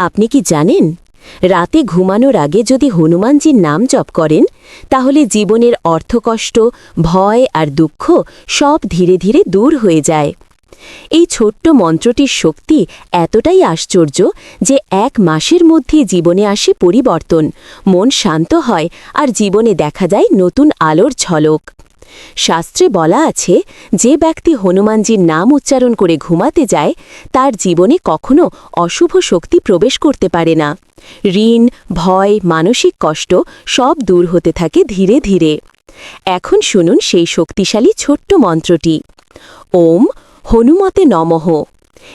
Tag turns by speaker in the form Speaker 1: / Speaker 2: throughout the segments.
Speaker 1: আপনি কি জানেন? রাতে ঘুমানোর আগে যদি হনুমানজির নাম জপ করেন, তাহলে জীবনের অর্থকষ্ট, ভয় আর দুঃখ সব ধীরে ধীরে দূর হয়ে যায়। এই ছোট্ট মন্ত্রটির শক্তি এতটাই আশ্চর্য যে এক মাসের মধ্যে জীবনে আসে পরিবর্তন, মন শান্ত হয় আর জীবনে দেখা যায় নতুন আলোর ঝলক। শাস্ত্রে বলা আছে, যে ব্যক্তি হনুমানজির নাম উচ্চারণ করে ঘুমাতে যায়, তার জীবনে কখনো অশুভ শক্তি প্রবেশ করতে পারে না। ঋণ, ভয়, মানসিক কষ্ট সব দূর হতে থাকে ধীরে ধীরে। এখন শুনুন সেই শক্তিশালী ছোট্ট মন্ত্রটি। ওম হনুমতে নমঃ।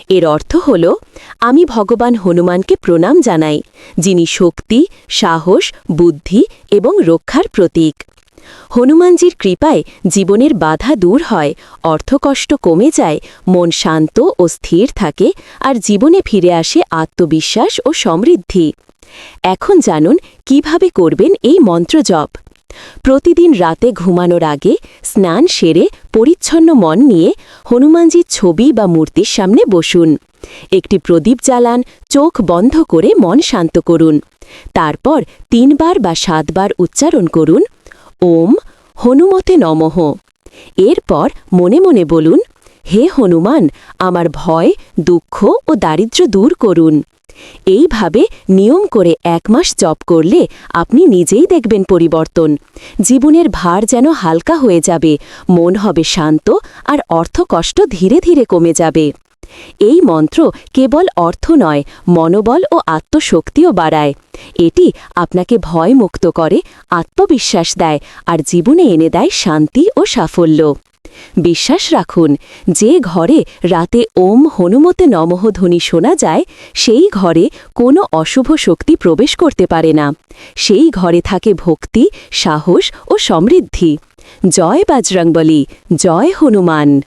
Speaker 1: এর অর্থ হল, আমি ভগবান হনুমানকে প্রণাম জানাই, যিনি শক্তি, সাহস, বুদ্ধি এবং রক্ষার প্রতীক। হনুমানজির কৃপায় জীবনের বাধা দূর হয়, অর্থকষ্ট কমে যায়, মন শান্ত ও স্থির থাকে আর জীবনে ফিরে আসে আত্মবিশ্বাস ও সমৃদ্ধি। এখন জানুন, কীভাবে করবেন এই মন্ত্র জপ? প্রতিদিন রাতে ঘুমানোর আগে স্নান সেরে পরিচ্ছন্ন মন নিয়ে হনুমানজির ছবি বা মূর্তির সামনে বসুন। একটি প্রদীপ জ্বালান, চোখ বন্ধ করে মন শান্ত করুন। তারপর তিনবার বা সাতবার উচ্চারণ করুন ওম হনুমতে নমঃ। এরপর মনে মনে বলুন, হে হনুমান, আমার ভয়, দুঃখ ও দারিদ্র্য দূর করুন। এইভাবে নিয়ম করে এক মাস জপ করলে আপনি নিজেই দেখবেন পরিবর্তন। জীবনের ভার যেন হালকা হয়ে যাবে, মন হবে শান্ত আর অর্থকষ্ট ধীরে ধীরে কমে যাবে। এই মন্ত্র কেবল অর্থ নয়, মনোবল ও আত্মশক্তিও বাড়ায়। এটি আপনাকে ভয় মুক্ত করে, আত্মবিশ্বাস দেয় আর জীবনে এনে দেয় শান্তি ও সাফল্য। বিশ্বাস রাখুন, যে ঘরে রাতে ওম হনুমতে নমঃ ধ্বনি শোনা যায়, সেই ঘরে কোনো অশুভ শক্তি প্রবেশ করতে পারে না। সেই ঘরে থাকে ভক্তি, সাহস ও সমৃদ্ধি। জয় বাজরংবলী, জয় হনুমান।